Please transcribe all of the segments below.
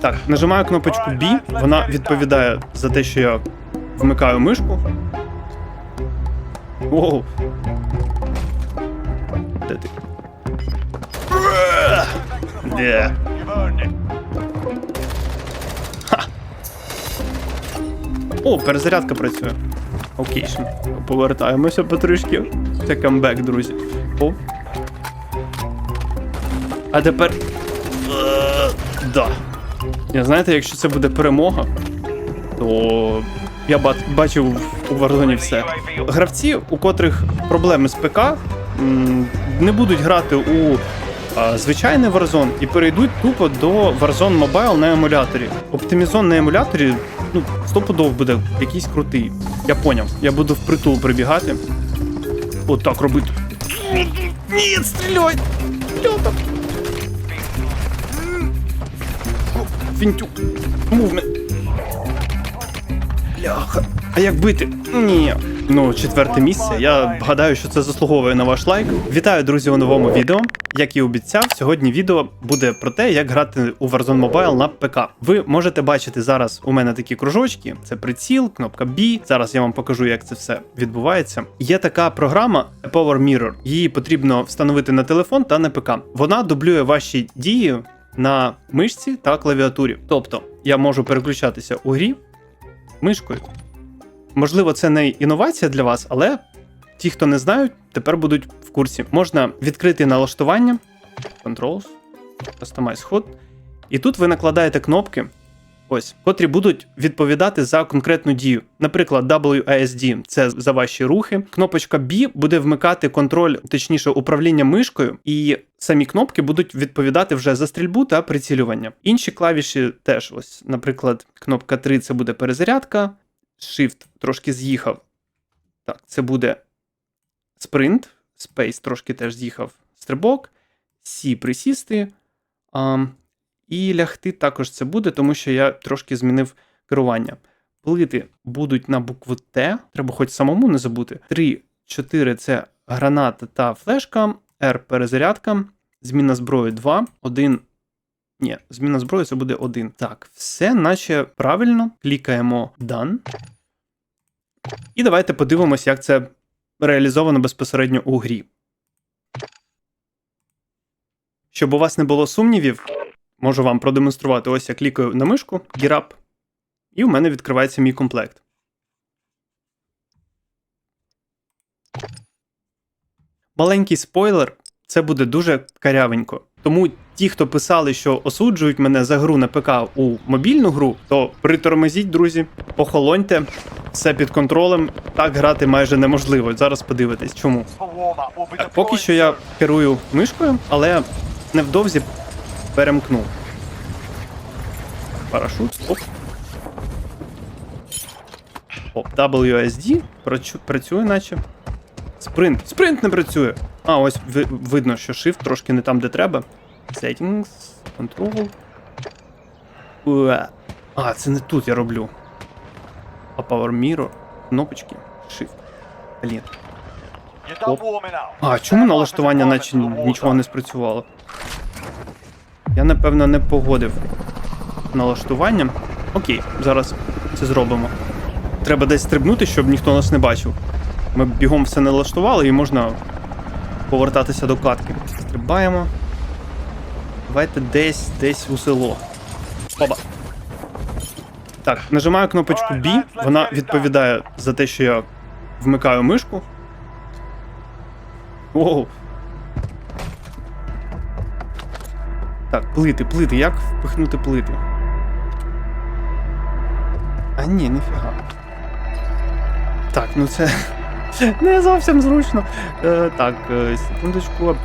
Так, нажимаю кнопочку B, вона відповідає за те, що я вмикаю мишку. Воу. Де ти? Де? О, перезарядка працює. Окейшн. Повертаємося потрішки. Це камбек, друзі. О. А тепер. Е, Да. Я знаєте, якщо це буде перемога, то я бачив у Warzone все. Гравці, у котрих проблеми з ПК, не будуть грати у звичайний Warzone і перейдуть тупо до Warzone Mobile на емуляторі. Оптимізон на емуляторі, ну, стопудов буде якийсь крутий. Я поняв. Я буду впритул прибігати. От так робити. Ні, стріляй! Льота! Фінтюк. Мувмент. Бляха. А як бити? Ні. Ну, четверте місце. Я гадаю, що це заслуговує на ваш лайк. Вітаю, друзі, у новому відео. Як і обіцяв, сьогодні відео буде про те, як грати у Warzone Mobile на ПК. Ви можете бачити зараз у мене такі кружочки: це приціл, кнопка B. Зараз я вам покажу, як це все відбувається. Є така програма Power Mirror. Її потрібно встановити на телефон та на ПК. Вона дублює ваші дії на мишці та клавіатурі. Тобто я можу переключатися у грі мишкою. Можливо, це не інновація для вас, але ті, хто не знають, тепер будуть в курсі. Можна відкрити налаштування, Controls, Customize Hot, і тут ви накладаєте кнопки, ось, котрі будуть відповідати за конкретну дію. Наприклад, WASD – це за ваші рухи. Кнопочка B буде вмикати контроль, точніше, управління мишкою, і самі кнопки будуть відповідати вже за стрільбу та прицілювання. Інші клавіші теж, ось, наприклад, кнопка 3 це буде перезарядка, Shift трошки з'їхав. Так, це буде спринт, Space трошки теж з'їхав стрибок, C присісти. І лягти також це буде, тому що я трошки змінив керування. Плити будуть на букву Т, треба хоч самому не забути. 3, 4 це граната та флешка, R перезарядка, зміна зброї 2, 1. Ні, зміна зброї це буде 1. Так, все наче правильно. Клікаємо Done. І давайте подивимося, як це реалізовано безпосередньо у грі. Щоб у вас не було сумнівів, можу вам продемонструвати. Ось я клікаю на мишку, Gear і у мене відкривається мій комплект. Маленький спойлер, це буде дуже карявенько. Тому ті, хто писали, що осуджують мене за гру на ПК у мобільну гру, то притормозіть, друзі, охолоньте, все під контролем. Так грати майже неможливо. Зараз подивитесь, чому. Так, поки що я керую мишкою, але невдовзі перемкну. Парашут. Оп. Оп, WSD працює, наче. Спринт. Спринт не працює. А, ось ви- видно, що Shift трошки не там, де треба. Settings, Control. Уе. А, це не тут я роблю. А Power Mirror. Кнопочки. Shift. Блін. Оп. А, чому налаштування наче нічого не спрацювало? Я напевно не погодив налаштування. Окей, зараз це зробимо. Треба десь стрибнути, щоб ніхто нас не бачив. Ми бігом все налаштували і можна повертатися до катки. Стрибаємо. Давайте десь десь у село. Оба. Так, нажимаю кнопочку B, вона відповідає за те, що я вмикаю мишку. Воу. Так, плити, плити. Як впихнути плити? А ні, ніфіга. Так, ну це не зовсім зручно. Е, так, е, секундочку.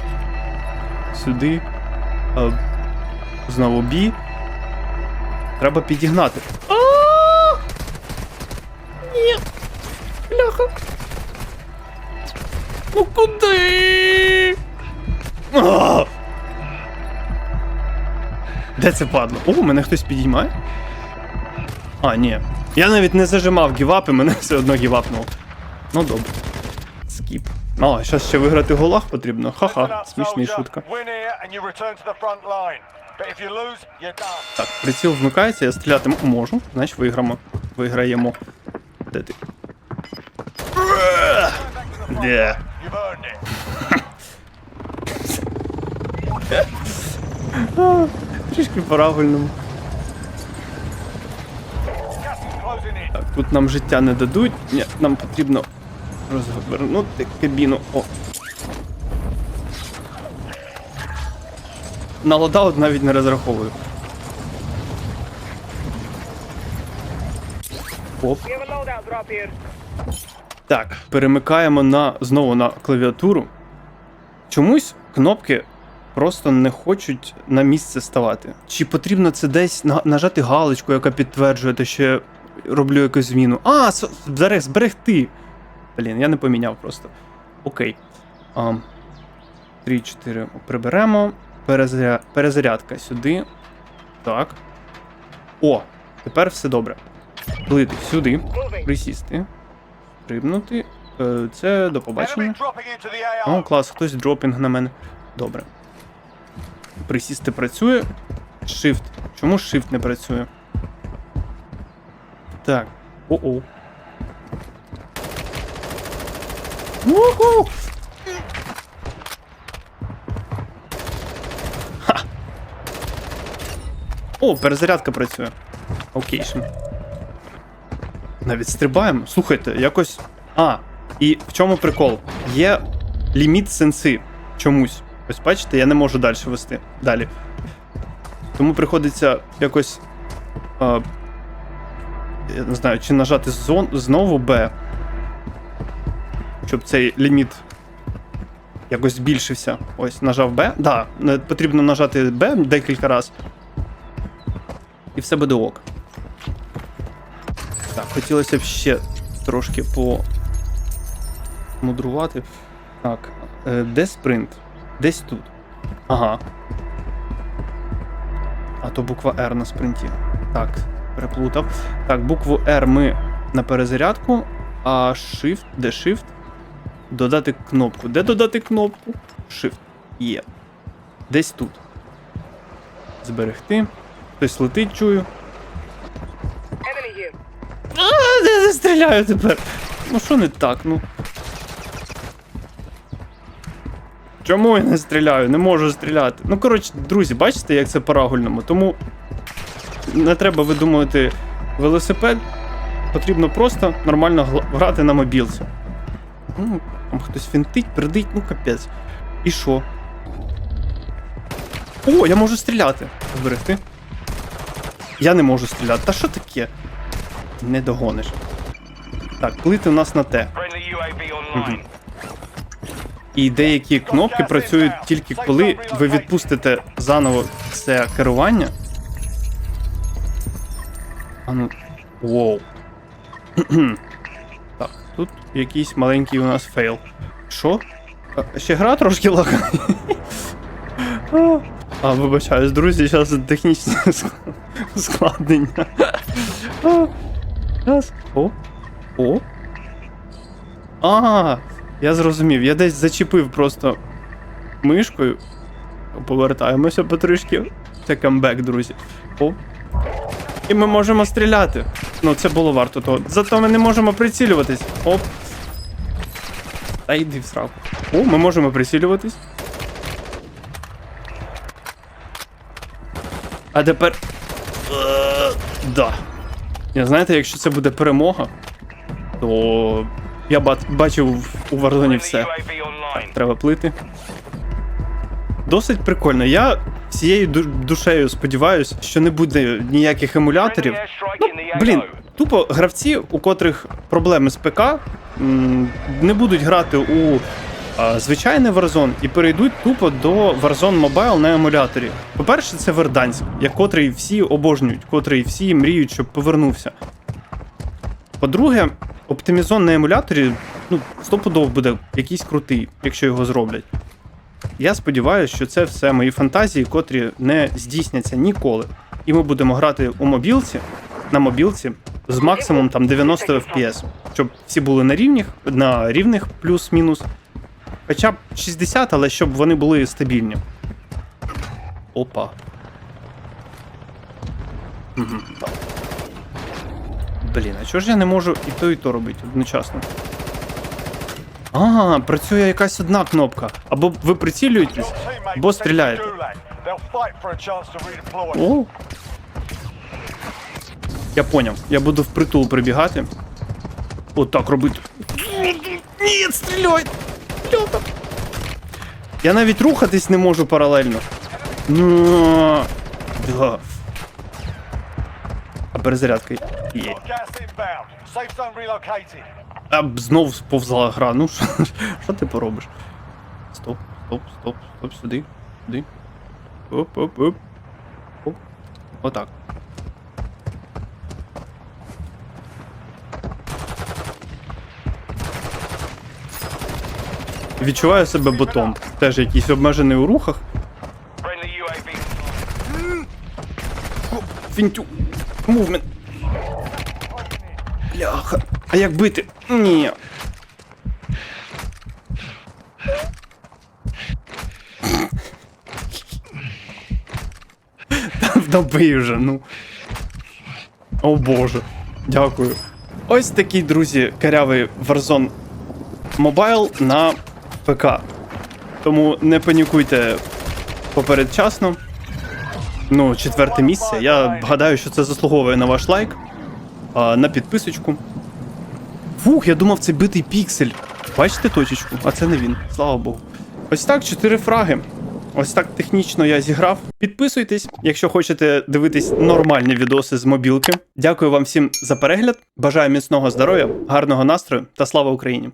Сюди. Е, знову бі. Треба підігнати. А! Ні. Бляха. Ну куди? А! Де це падло? О, мене хтось підіймає? А, ні. Я навіть не зажимав гівап, і мене все одно гівапнув. Ну добре. Скіп. А, зараз ще виграти голах потрібно. Ха-ха, смішний шутка. Так, приціл вмикається, я стріляти можу, значить виграємо. Виграємо. Де ти? Де? It. Трішки. Так, тут нам життя не дадуть. Ні, нам потрібно розвернути кабіну. О. На лодаут навіть не розраховую. Оп. Так, перемикаємо на знову на клавіатуру. Чомусь кнопки просто не хочуть на місце ставати. Чи потрібно це десь нажати галочку, яка підтверджує те, що я роблю якусь зміну. А, зберег, зберегти. Блін, я не поміняв просто. Окей. А, 3-4 приберемо. Перезаря... Перезарядка сюди. Так. О, тепер все добре. Плити сюди. Присісти. Стрибнути. Е, Це до побачення. О, клас, хтось дропінг на мене. Добре. Присісти працює. Shift. Чому Shift не працює? Так. О-о. Уху! О, перезарядка працює. Окейшн. Навіть стрибаємо. Слухайте, якось. А, і в чому прикол? Є ліміт сенси чомусь. Ось бачите, я не можу далі вести. Далі. Тому приходиться якось. А, я не знаю, чи нажати зон, знову Б. Щоб цей ліміт якось збільшився. Ось, нажав Б. Да, потрібно нажати Б декілька разів. І все буде ок. Так, хотілося б ще трошки по мудрувати. Так, е, де спринт? Десь тут. Ага. А то буква R на спринті. Так, переплутав. Так, букву R ми на перезарядку, а Shift, де Shift? Додати кнопку. Де додати кнопку? Shift. Є. Десь тут. Зберегти. Хтось летить, чую. А, я стріляю тепер. Ну що не так, ну. Чому я не стріляю? Не можу стріляти. Ну, коротше, друзі, бачите, як це по-рагульному. Тому не треба видумувати велосипед. Потрібно просто нормально грати на мобілці. Ну, там хтось фінтить, придить, ну капець. І що? О, я можу стріляти. Зберегти. Я не можу стріляти. Та що таке? Не догониш. Так, плити у нас на Т. Friendly UAV online. І деякі кнопки працюють тільки коли ви відпустите заново це керування. А ну. Воу. так, тут якийсь маленький у нас фейл. Що? Ще гра трошки лагає. А, вибачаюсь, друзі, зараз технічні ск- складнення. А, Раз. О. О. А, я зрозумів. Я десь зачепив просто мишкою. Повертаємося потрішки. Це камбек, друзі. О. І ми можемо стріляти. Ну, це було варто того. Зато ми не можемо прицілюватись. Оп. Та йди в сраку. О, ми можемо прицілюватись. А тепер. Е, Да. Я знаєте, якщо це буде перемога, то я ба- бачив у Warzone все. Online. Треба плити. Досить прикольно. Я всією душею сподіваюся, що не буде ніяких емуляторів. Ну, блін, тупо гравці, у котрих проблеми з ПК, не будуть грати у а, звичайний Warzone і перейдуть тупо до Warzone Mobile на емуляторі. По-перше, це Верданськ, як котрий всі обожнюють, котрий всі мріють, щоб повернувся. По-друге, оптимізон на емуляторі, ну, стопудов буде якийсь крутий, якщо його зроблять. Я сподіваюся, що це все мої фантазії, котрі не здійсняться ніколи. І ми будемо грати у мобілці, на мобілці з максимум там 90 FPS, щоб всі були на рівних, на рівних плюс-мінус. Хоча б 60, але щоб вони були стабільні. Опа. Мгм. Блін, а чого ж я не можу і то, і то робити одночасно? А, працює якась одна кнопка. Або ви прицілюєтесь, або стріляєте. О. Я поняв. Я буду впритул прибігати. Отак робити. Ні, стріляй! Я навіть рухатись не можу паралельно. Ну. Да. Перезарядка є. А знов сповзла гра. Ну що, що ти поробиш? Стоп, стоп, стоп, стоп, сюди, сюди. Оп, оп, оп. Оп. Отак. Відчуваю себе ботом. Теж якийсь обмежений у рухах. Фінтю. Мувмент. Бляха. А як бити? Ні. Та Добий вже, ну. О боже. Дякую. Ось такий, друзі, карявий Warzone Mobile на ПК. Тому не панікуйте попередчасно. Ну, четверте місце. Я гадаю, що це заслуговує на ваш лайк, на підписочку. Фух, я думав, це битий піксель. Бачите точечку? А це не він. Слава Богу. Ось так, чотири фраги. Ось так технічно я зіграв. Підписуйтесь, якщо хочете дивитись нормальні відоси з мобілки. Дякую вам всім за перегляд. Бажаю міцного здоров'я, гарного настрою та слава Україні!